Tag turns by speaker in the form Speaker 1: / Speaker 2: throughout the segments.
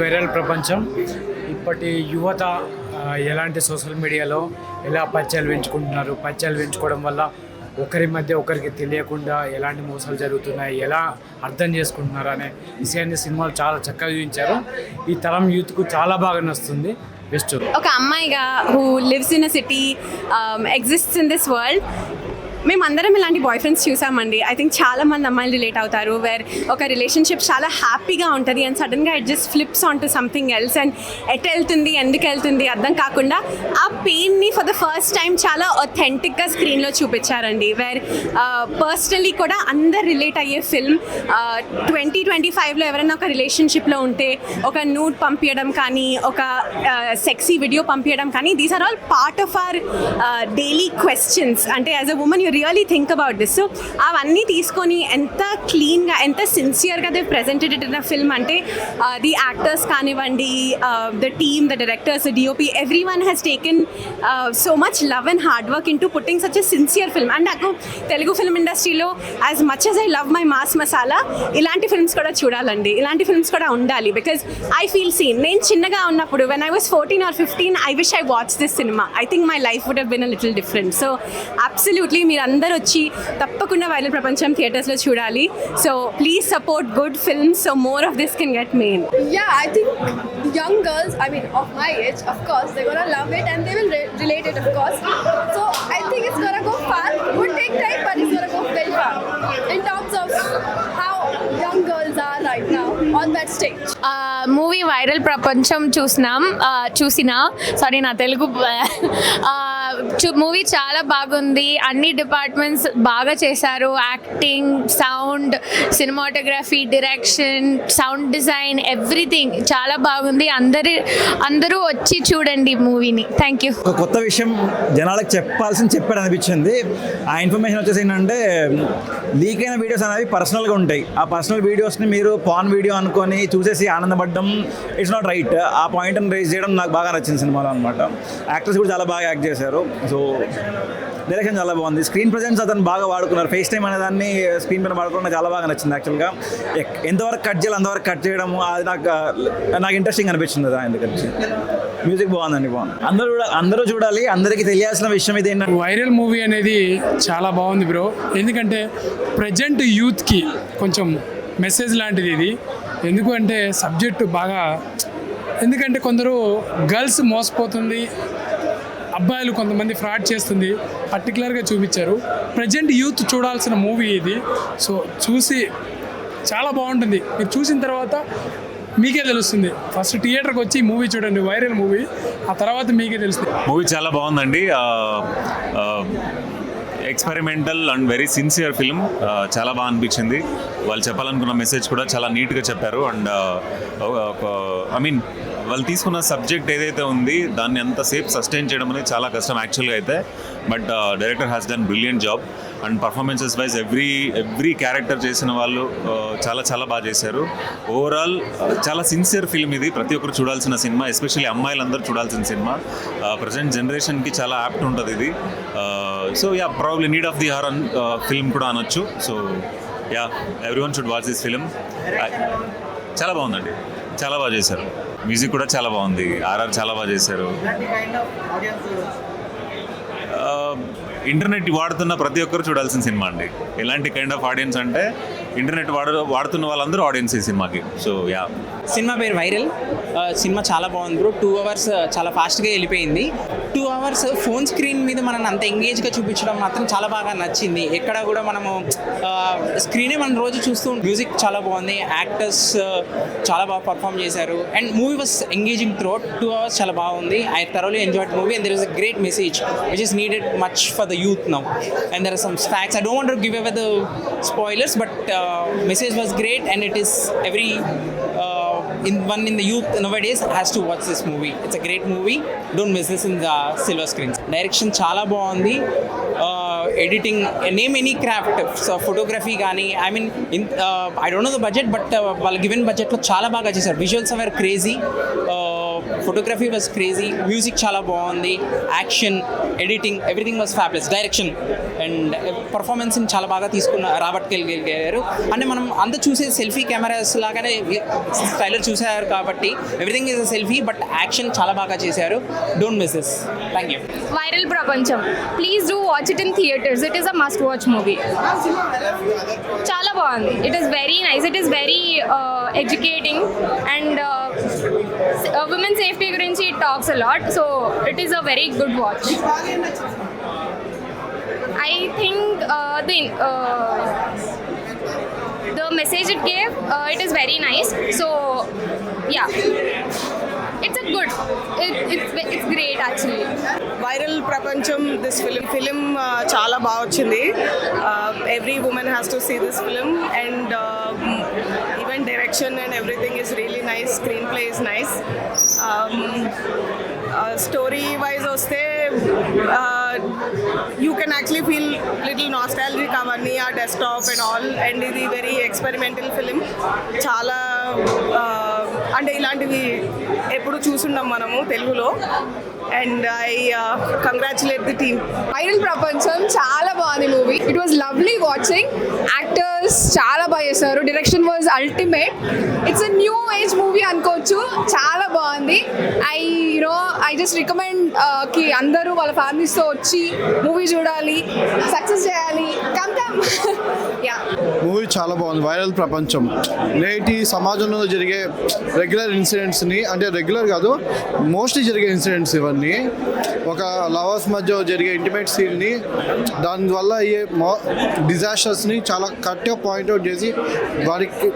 Speaker 1: Viral Prapancham. ఇప్పటి యువత ఎలాంటి సోషల్ మీడియాలో ఎలా పచ్చలు పెంచుకుంటున్నారు? పచ్చలు పెంచుకోవడం వల్ల ఒకరి మధ్య ఒకరికి తెలియకుండా ఎలాంటి మోసాలు జరుగుతున్నాయి ఎలా అర్థం చేసుకుంటున్నారు అనే విషయాన్ని సినిమాలు చాలా చక్కగా చూపించారు. ఈ తరం యూత్కు చాలా బాగా నచ్చుతుంది. బెస్ట్
Speaker 2: ఒక అమ్మాయిగా who lives in a city exists in this world మేమందరం ఇలాంటి బాయ్ ఫ్రెండ్స్ చూసామండి. ఐ థింక్ చాలా మంది అమ్మాయిలు రిలేట్ అవుతారు వేర్ ఒక రిలేషన్షిప్ చాలా హ్యాపీగా ఉంటుంది అండ్ సడన్గా it just flips on to something else and it వెళ్తుంది ఎందుకు వెళ్తుంది అర్థం కాకుండా ఆ పెయిన్ని ఫర్ ద ఫస్ట్ టైం చాలా ఒథెంటిక్గా స్క్రీన్లో చూపించారండి. వేర్ పర్సనలీ uh, కూడా అందరు రిలేట్ అయ్యే ఫిల్మ్ ట్వంటీ ట్వంటీ ఫైవ్లో ఎవరైనా ఒక రిలేషన్షిప్లో ఉంటే ఒక నూడ్ పంపించడం కానీ ఒక సెక్సీ వీడియో పంపించడం కానీ these are all part of our daily questions అంటే as a woman you really think about this so అవన్నీ తీసుకొని ఎంత క్లీన్గా ఎంత సిన్సియర్గా they presented it in a film అంటే ది యాక్టర్స్ కానివ్వండి the team the directors DOP everyone has taken so much love and hard work into putting such a sincere film and నాకు Telugu film ఇండస్ట్రీలో as much as I love my mass masala ఇలాంటి films కూడా చూడాలండి. ఇలాంటి films కూడా ఉండాలి. Because I feel seen నేను చిన్నగా ఉన్నప్పుడు when I was fourteen or fifteen I wish I watch this cinema I think my life would have been a little different so absolutely మీరు అందరూ వచ్చి తప్పకుండా వైరల్ ప్రపంచం థియేటర్స్లో చూడాలి. So please support good film so more of this can get main
Speaker 3: ya I think young girls I mean of course love and they of course so I think it's gonna go take time but it's gonna go girls on that stage
Speaker 4: movie Viral Prapancham చూసినాం. చూసిన. Sorry నా Telugu movie చాలా బాగుంది. అన్ని departments బాగా చేశారు. Acting sound cinematography direction sound design everything చాలా బాగుంది. అందరి అందరూ వచ్చి చూడండి మూవీని. Thank you.
Speaker 5: ఒక కొత్త విషయం జనాలకు చెప్పాల్సింది చెప్పాడు అనిపించింది. ఆ ఇన్ఫర్మేషన్ వచ్చేసి ఏంటంటే లీక్ అయిన వీడియోస్ అనేవి పర్సనల్గా ఉంటాయి. ఆ పర్సనల్ వీడియోస్ని మీరు పాన్ వీడియో అనుకొని చూసేసి ఆనందపడడం ఇట్స్ నాట్ రైట్. ఆ పాయింట్ని రేజ్ చేయడం నాకు బాగా నచ్చింది సినిమాలో అనమాట యాక్టర్స్ కూడా చాలా బాగా యాక్ట్ చేశారు. సో డైరెక్షన్ చాలా బాగుంది. స్క్రీన్ ప్రజెన్స్ అతను బాగా వాడుకున్నారు. ఫేస్ టైం అనే దాన్ని uh, స్క్రీన్ పైన వాడుకోవడం నాకు చాలా బాగా నచ్చింది యాక్చువల్గా ఎంతవరకు కట్ చేయాలి అంతవరకు కట్ చేయడం అది నాకు uh, నాకు ఇంట్రెస్టింగ్ అనిపించింది అది ఆయన దగ్గర నుంచి మ్యూజిక్ బాగుందండి బాగుంది. అందరూ కూడా అందరూ చూడాలి. అందరికీ తెలియాల్సిన విషయం ఇది ఏంటంటే
Speaker 6: వైరల్ మూవీ అనేది చాలా బాగుంది బ్రో ఎందుకంటే ప్రజెంట్ యూత్కి కొంచెం మెసేజ్ లాంటిది ఇది. ఎందుకంటే సబ్జెక్టు బాగా ఎందుకంటే కొందరు గర్ల్స్ మోసపోతుంది. అబ్బాయిలు కొంతమంది ఫ్రాడ్ చేస్తుంది. పర్టికులర్గా చూపించారు. ప్రజెంట్ యూత్ చూడాల్సిన మూవీ ఇది. సో చూసి చాలా బాగుంటుంది. మీరు చూసిన తర్వాత మీకే తెలుస్తుంది. ఫస్ట్ థియేటర్కి వచ్చి మూవీ చూడండి. వైరల్ మూవీ ఆ తర్వాత మీకే తెలుస్తుంది.
Speaker 7: మూవీ చాలా బాగుందండి. Experimental and very sincere film చాలా బాగా అనిపించింది. వాళ్ళు చెప్పాలనుకున్న మెసేజ్ కూడా చాలా నీట్గా చెప్పారు. అండ్ ఐ మీన్ వాళ్ళు తీసుకున్న సబ్జెక్ట్ ఏదైతే ఉంది దాన్ని ఎంతసేపు సస్టైన్ చేయడం అనేది చాలా కష్టం యాక్చువల్గా అయితే. But director has done brilliant job and performances wise every every character చేసిన వాళ్ళు uh, చాలా చాలా బాగా చేశారు. ఓవరాల్ uh, చాలా సిన్సియర్ ఫిల్మ్ ఇది. ప్రతి ఒక్కరు చూడాల్సిన సినిమా ఎస్పెషల్లీ అమ్మాయిలందరూ చూడాల్సిన సినిమా. Uh, ప్రజెంట్ జనరేషన్కి చాలా యాప్ట్ ఉంటుంది ఇది. So ya probably need of the hour and film కూడా అనొచ్చు. So ya everyone should watch this film చాలా బాగుందండి. చాలా బాగా చేశారు. మ్యూజిక్ కూడా చాలా బాగుంది. ఆర్ఆర్ చాలా బాగా చేశారు. ఇంటర్నెట్ వాడుతున్న ప్రతి ఒక్కరు చూడాల్సిన సినిమా అండి. ఎలాంటి కైండ్ ఆఫ్ ఆడియన్స్ అంటే ఇంటర్నెట్ వాడు వాడుతున్న వాళ్ళందరూ ఆడియన్స్ ఈ సినిమాకి. So ya.
Speaker 8: సినిమా పేరు వైరల్. సినిమా చాలా బాగుంది బ్రో. టూ అవర్స్ చాలా ఫాస్ట్గా వెళ్ళిపోయింది. టూ అవర్స్ ఫోన్ స్క్రీన్ మీద మనం అంత ఎంగేజ్గా చూపించడం మాత్రం చాలా బాగా నచ్చింది. ఎక్కడ కూడా మనము స్క్రీనే మనం రోజు చూస్తూ మ్యూజిక్ చాలా బాగుంది. యాక్టర్స్ చాలా బాగా పర్ఫామ్ చేశారు. And movie was engaging through two hours చాలా బాగుంది. I thoroughly enjoy movie and there is a great message which is needed much for the youth now and there are some facts I don't want give away the spoilers but message was great and it is every in one in the youth nowadays has to watch this movie. It's a great movie. Don't miss this in the silver screens. Direction చాలా బాగుంది editing name any craft so photography కానీ I mean in I don't know the budget but వాళ్ళ given బడ్జెట్లో చాలా బాగా చేశారు visuals are crazy photography was crazy music చాలా బాగుంది action editing everything was fabulous direction and పర్ఫార్మెన్స్ని చాలా బాగా తీసుకున్న రాబట్టుకెళ్ళగలిగారు అంటే మనం అంత చూసే సెల్ఫీ కెమెరాస్ లాగానే స్టైలర్ చూసారు కాబట్టి everything is selfie but action చాలా బాగా చేశారు don't miss this thank you
Speaker 9: Viral Prapancham please do watch it in theatres it is a must watch movie చాలా బాగుంది it is very nice it is very educating and women safety గురించి it talks a lot so it is a very good watch I think the the message it gave uh, it is very nice. So yeah. It's a good. It, it's, it's great actually.
Speaker 10: Viral Prapancham this film film చాలా బాగా వచ్చింది. Every women has to see this film and and direction and everything is really nice screenplay is nice story wise వస్తే you can actually feel little nostalgic అవన్నీ ఆ desktop and all and ఇది very experimental film చాలా అంటే ఇలాంటివి ఎప్పుడు చూసుండం మనము తెలుగులో. And I congratulate the team
Speaker 3: Viral Prapancham చాలా బాగుంది movie it was lovely watching actors చాలా బాగా చేశారు direction was ultimate it's a new age movie అనుకోవచ్చు. చాలా బాగుంది. I you know I just రికమెండ్కి అందరూ వాళ్ళ ఫ్యామిలీస్తో వచ్చి మూవీ చూడాలి సక్సెస్ చేయాలి. కమ్ కమ్ యా
Speaker 11: మూవీ చాలా బాగుంది. వైరల్ ప్రపంచం. నేటి సమాజంలో జరిగే రెగ్యులర్ ఇన్సిడెంట్స్ని అంటే రెగ్యులర్ కాదు మోస్ట్లీ జరిగే ఇన్సిడెంట్స్ ఇవన్నీ ఒక లవర్స్ మధ్య జరిగే ఇంటిమేట్ సీన్ని దానివల్ల అయ్యే మో డిజాస్టర్స్ని చాలా క్లియర్గా పాయింట్అవుట్ చేసి వారికి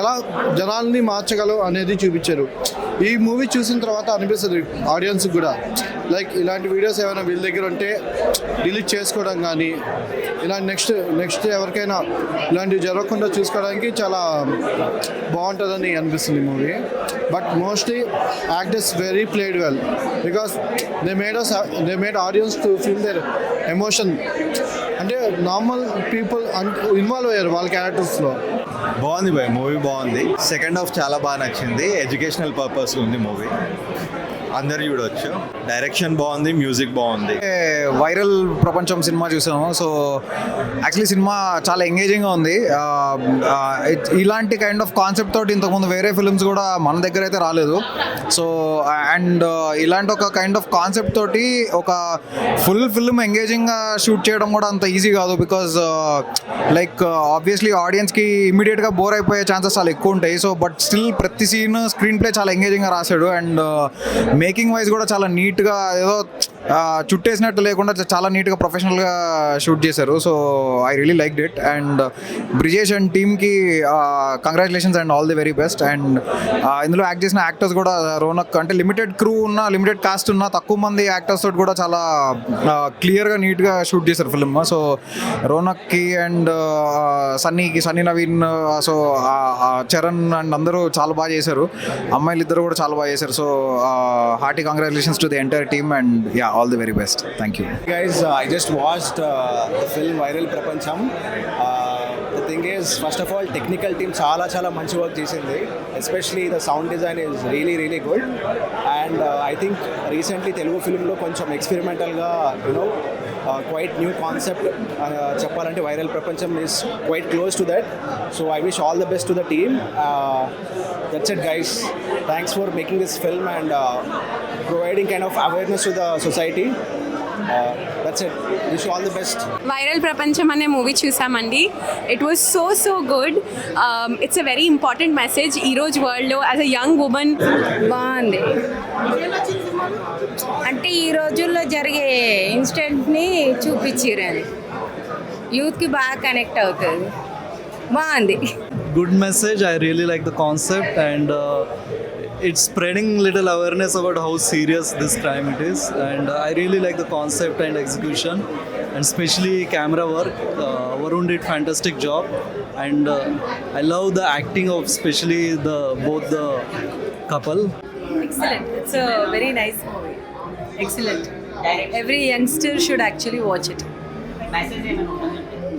Speaker 11: ఎలా జనాల్ని మార్చగలవు అనేది చూపించారు. ఈ మూవీ చూసిన తర్వాత అనిపిస్తుంది ఆడియన్స్ కూడా. లైక్ ఇలాంటి వీడియోస్ ఏమైనా వీళ్ళ దగ్గర ఉంటే డిలీట్ చేసుకోవడం కానీ ఇలా నెక్స్ట్ నెక్స్ట్ ఎవరికైనా ఇలాంటివి జరగకుండా చూసుకోవడానికి చాలా బాగుంటుందని అనిపిస్తుంది movie but mostly actors very played well because they made us they made audience to feel their emotion అంటే నార్మల్ పీపుల్ ఇన్వాల్వ్ అయ్యారు వాళ్ళ క్యారెక్టర్స్లో
Speaker 12: బాగుంది భయ్ మూవీ బాగుంది. సెకండ్ హాఫ్ చాలా బాగా నచ్చింది. ఎడ్యుకేషనల్ పర్పస్ ఉంది మూవీ అందరు చూడొచ్చు. డైరెక్షన్ బాగుంది మ్యూజిక్ బాగుంది.
Speaker 5: వైరల్ ప్రపంచం సినిమా చూసాము సో యాక్చువల్లీ సినిమా చాలా ఎంగేజింగ్గా ఉంది. ఇలాంటి కైండ్ ఆఫ్ కాన్సెప్ట్ తోటి ఇంతకుముందు వేరే ఫిల్మ్స్ కూడా మన దగ్గర అయితే రాలేదు. సో అండ్ ఇలాంటి ఒక కైండ్ ఆఫ్ కాన్సెప్ట్ తోటి ఒక ఫుల్ ఫిల్మ్ ఎంగేజింగ్గా షూట్ చేయడం కూడా అంత ఈజీ కాదు బికాజ్ లైక్ ఆబ్వియస్లీ ఆడియన్స్కి ఇమీడియట్గా బోర్ అయిపోయే ఛాన్సెస్ చాలా ఎక్కువ ఉంటాయి. సో బట్ స్టిల్ ప్రతి సీన్ స్క్రీన్ ప్లే చాలా ఎంగేజింగ్గా రాశాడు. అండ్ మేకింగ్ వైజ్ కూడా చాలా నీట్గా ఏదో చుట్టేసినట్టు లేకుండా చాలా నీట్గా ప్రొఫెషనల్గా షూట్ చేశారు. So I really like it and Brijesh and టీమ్కి congratulations and all the very best and ఇందులో యాక్ట్ చేసిన యాక్టర్స్ కూడా రోనక్ అంటే లిమిటెడ్ క్రూ ఉన్న లిమిటెడ్ కాస్ట్ ఉన్న తక్కువ మంది యాక్టర్స్ తోటి కూడా చాలా క్లియర్గా నీట్గా షూట్ చేశారు ఫిల్మ్ సో రోనక్కి అండ్ సన్నీకి సన్నీ నవీన్ సో చరణ్ అండ్ అందరూ చాలా బాగా చేశారు. అమ్మాయిలు ఇద్దరు కూడా చాలా బాగా చేశారు. So hearty congratulations to the entire team and ya all the very best. Thank you
Speaker 11: guys I just watch the film viral Prapancham the thing uh, first of all technical team చాలా చాలా మంచి work చేసింది. Especially the sound design is really really good and I think recently Telugu ఫిల్మ్లో కొంచెం ఎక్స్పెరిమెంటల్గా you know quite new concept చెప్పాలంటే viral Prapancham is quite close to that so I wish all the best to the team that's it guys thanks for making this film and providing kind of awareness to the society that's it wish all the best
Speaker 2: viral Prapancham అనే movie చూసామండి. It was so so good it's a very important message ఈరోజు వరల్డ్లో as a young women
Speaker 13: బాగుంది. అంటే ఈ రోజుల్లో జరిగే ఇన్సిడెంట్ని చూపించారు అది యూత్కి బాగా కనెక్ట్ అవుతుంది. బాగుంది.
Speaker 11: Good message. I really like the concept and uh, it's spreading little awareness about how serious this crime it is and uh, i really like the concept and execution and especially camera work uh, varun did fantastic job and uh, i love the acting of especially the both the couple.
Speaker 13: Excellent. It's a very nice movie. Excellent. Every youngster should actually watch it.